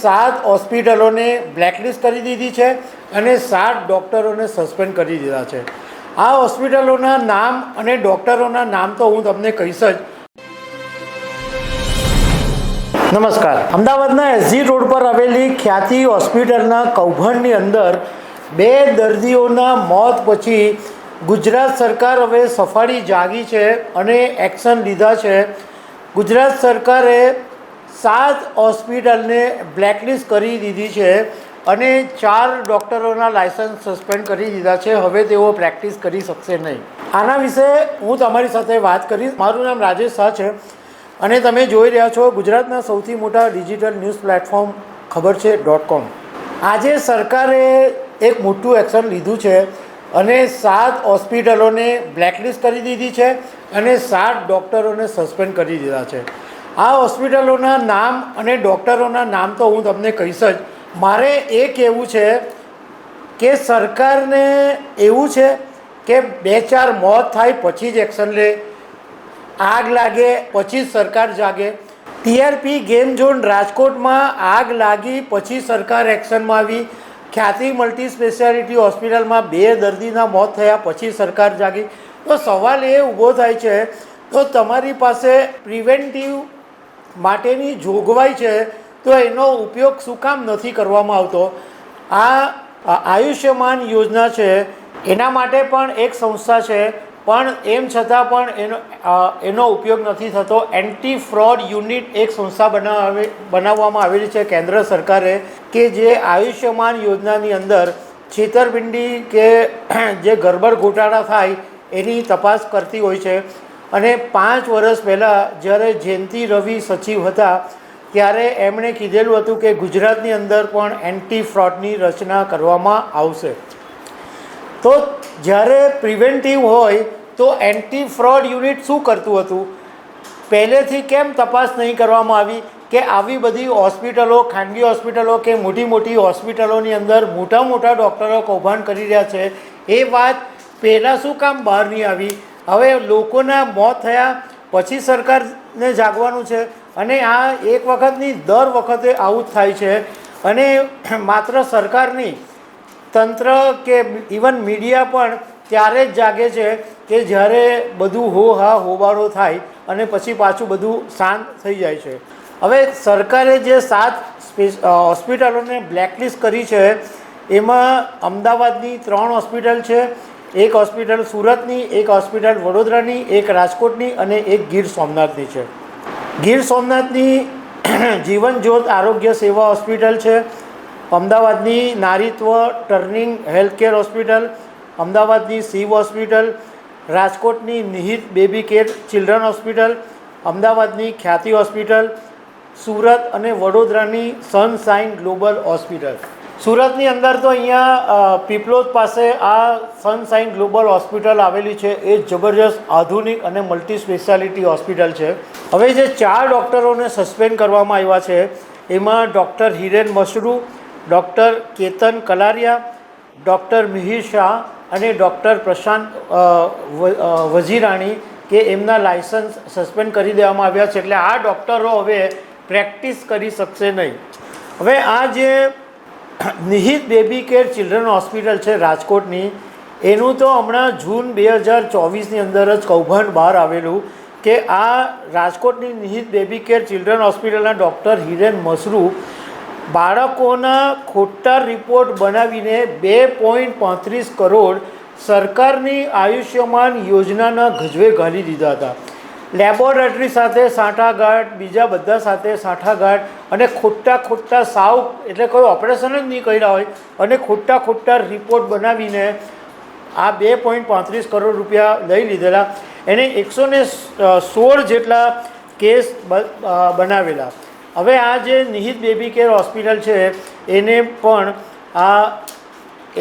સાત હોસ્પિટલોને બ્લેકલિસ્ટ કરી દીધી છે અને સાત ડૉક્ટરોને સસ્પેન્ડ કરી દીધા છે. આ હોસ્પિટલોના નામ અને ડૉક્ટરોના નામ તો હું તમને કહીશ જ. નમસ્કાર. અમદાવાદના એસજી રોડ પર આવેલી ખ્યાતિ હોસ્પિટલના કૌભાંડની અંદર બે દર્દીઓના મોત પછી ગુજરાત સરકાર હવે સફાળી જાગી છે અને એક્શન લીધા છે. ગુજરાત સરકારે સાત હોસ્પિટલને બ્લેકલિસ્ટ કરી દીધી છે અને ચાર ડૉક્ટરોના લાયસન્સ સસ્પેન્ડ કરી દીધા છે. હવે તેઓ પ્રેક્ટિસ કરી શકશે નહીં. આના વિશે હું તમારી સાથે વાત કરીશ. મારું નામ રાજેશ શાહ છે અને તમે જોઈ રહ્યા છો ગુજરાતના સૌથી મોટા ડિજિટલ ન્યૂઝ પ્લેટફોર્મ ખબર છે ડોટ કોમ. આજે સરકારે એક મોટું એક્શન લીધું છે અને સાત હોસ્પિટલોને બ્લેકલિસ્ટ કરી દીધી છે અને સાત ડૉક્ટરોને સસ્પેન્ડ કરી દીધા છે. આ હોસ્પિટલોના નામ અને ડૉક્ટરોના નામ તો હું તમને કહીશ જ. મારે એ કહેવું છે કે સરકારને એવું છે કે બે ચાર મોત થાય પછી જ એક્શન લે. આગ લાગે પછી જ સરકાર જાગે. ટીઆરપી ગેમ ઝોન રાજકોટમાં આગ લાગી પછી સરકાર એક્શનમાં આવી. ખ્યાતિ મલ્ટી સ્પેશિયાલિટી હોસ્પિટલમાં બે દર્દીના મોત થયા પછી સરકાર જાગી. તો સવાલ એ ઊભો થાય છે, તો તમારી પાસે પ્રિવેન્ટિવ માટેની જોગવાઈ છે, તો એનો ઉપયોગ શું કામ નથી કરવામાં આવતો? આ આયુષ્યમાન યોજના છે, એના માટે પણ એક સંસ્થા છે, પણ એમ છતાં પણ એનો એનો ઉપયોગ નથી થતો. એન્ટી ફ્રોડ યુનિટ એક સંસ્થા બનાવે, બનાવવામાં આવેલી છે કેન્દ્ર સરકારે, કે જે આયુષ્યમાન યોજનાની અંદર છેતરપિંડી કે જે ગરબડ ઘોટાળા થાય એની તપાસ કરતી હોય છે. અને પાંચ વર્ષ પહેલાં જ્યારે જયંતિ રવિ સચિવ હતા, ત્યારે એમણે કીધેલું હતું કે ગુજરાતની અંદર પણ એન્ટી ફ્રોડની રચના કરવામાં આવશે. તો જ્યારે પ્રિવેન્ટિવ હોય, તો એન્ટી ફ્રોડ યુનિટ શું કરતું હતું? પહેલેથી કેમ તપાસ નહીં કરવામાં આવી કે આવી બધી હોસ્પિટલો, ખાનગી હોસ્પિટલો કે મોટી મોટી હોસ્પિટલોની અંદર મોટા મોટા ડૉક્ટરો કૌભાંડ કરી રહ્યા છે? એ વાત પહેલાં શું કામ બહાર નહીં આવી? હવે લોકોના મોત થયા પછી સરકારને જાગવાનું છે અને આ એક વખતની દર વખતે આવું જ થાય છે. અને માત્ર સરકારની તંત્ર કે ઇવન મીડિયા પણ ત્યારે જ જાગે છે કે જ્યારે બધું હો હા હોબાળો થાય અને પછી પાછું બધું શાંત થઈ જાય છે. હવે સરકારે જે સાત હોસ્પિટલોને બ્લેકલિસ્ટ કરી છે, એમાં અમદાવાદની ત્રણ હોસ્પિટલ છે એક હોસ્પિટલ સુરતની, એક હોસ્પિટલ વડોદરાની, એક રાજકોટની અને એક ગીર સોમનાથની છે. ગીર સોમનાથની જીવન જ્યોત આરોગ્ય સેવા હોસ્પિટલ છે. અમદાવાદની નારીત્વ ટર્નિંગ હેલ્થકેર હોસ્પિટલ, અમદાવાદની શિવ હોસ્પિટલ, રાજકોટની Nihit baby care children hospital, અમદાવાદની ખ્યાતિ હોસ્પિટલ, સુરત અને વડોદરાની સનસાઇન ગ્લોબલ હોસ્પિટલ. સુરતની અંદર તો અહીંયા પીપલોદ પાસે આ સનસાઇન ગ્લોબલ હોસ્પિટલ આવેલી છે. એ જબરજસ્ત આધુનિક અને મલ્ટી સ્પેશિયાલિટી હોસ્પિટલ છે. હવે જે ચાર ડૉક્ટરોને સસ્પેન્ડ કરવામાં આવ્યા છે એમાં doctor Hiren Mashru doctor Ketan Kalariya doctor Mihir Shah અને ડૉક્ટર પ્રશાંત અ, વ- અ, વજીરાણી કે એમના લાયસન્સ સસ્પેન્ડ કરી દેવામાં આવ્યા છે. એટલે આ ડૉક્ટરો હવે પ્રેક્ટિસ કરી શકશે નહીં. હવે આ જે Nihit baby care children hospital છે રાજકોટની. એનું તો હમણાં જૂન બે હજાર ચોવીસની અંદર જ કૌભાંડ બહાર આવેલું કે આ રાજકોટની નિહિત બેબી કેર ચિલ્ડ્રન હોસ્પિટલના ડૉક્ટર હિરેન મસરૂ બાળકોના ખોટા રિપોર્ટ બનાવીને બે પોઈન્ટ પાંત્રીસ કરોડ સરકારની આયુષ્યમાન યોજનાના ગજવે ઘાલી દીધા હતા. લેબોરેટરી સાથે સાંઠાગાંઠ બીજા બધા સાથે સાંઠાગાંઠ અને ખોટા ખોટા સાવ એટલે કોઈ ઓપરેશન જ નહીં કર્યા હોય, અને ખોટા ખોટા રિપોર્ટ બનાવીને આ બે પોઈન્ટ પાંત્રીસ કરોડ રૂપિયા લઈ લીધેલા. એને એકસો ને સોળ જેટલા કેસ બનાવેલા. હવે આ જે નિહિત બેબી કેર હોસ્પિટલ છે, એને પણ આ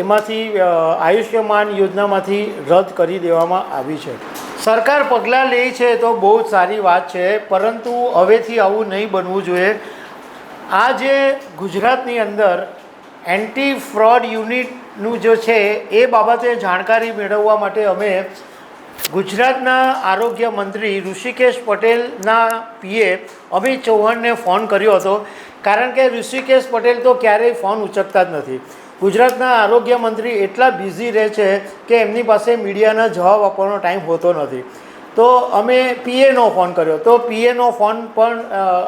એમાંથી આયુષ્યમાન યોજનામાંથી રદ કરી દેવામાં આવી છે. સરકાર પગલાં લે છે તો બહુ જ સારી વાત છે, પરંતુ હવેથી આવું નહીં બનવું જોઈએ. આ જે ગુજરાતની અંદર એન્ટી ફ્રોડ યુનિટનું જે છે, એ બાબતે જાણકારી મેળવવા માટે અમે ગુજરાતના આરોગ્ય મંત્રી ઋષિકેશ પટેલના પીએ અમિત ચૌહાણને ફોન કર્યો હતો. કારણ કે ઋષિકેશ પટેલ તો ક્યારેય ફોન ઉચકતા જ નથી. ગુજરાતના આરોગ્ય મંત્રી એટલા બિઝી રહે છે કે એમની પાસે મીડિયાના જવાબ આપવાનો ટાઈમ હોતો નથી. તો અમે પીએનો ફોન કર્યો. તો પીએનો ફોન પણ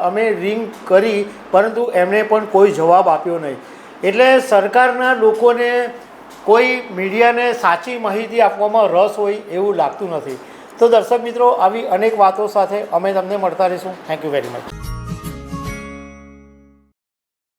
અમે રિંગ કરી, પરંતુ એમણે પણ કોઈ જવાબ આપ્યો નહીં. એટલે સરકારના લોકોને કોઈ મીડિયાને સાચી માહિતી આપવામાં રસ હોય એવું લાગતું નથી. તો દર્શક મિત્રો, આવી અનેક વાતો સાથે અમે તમને મળતા રહીશું. Thank you very much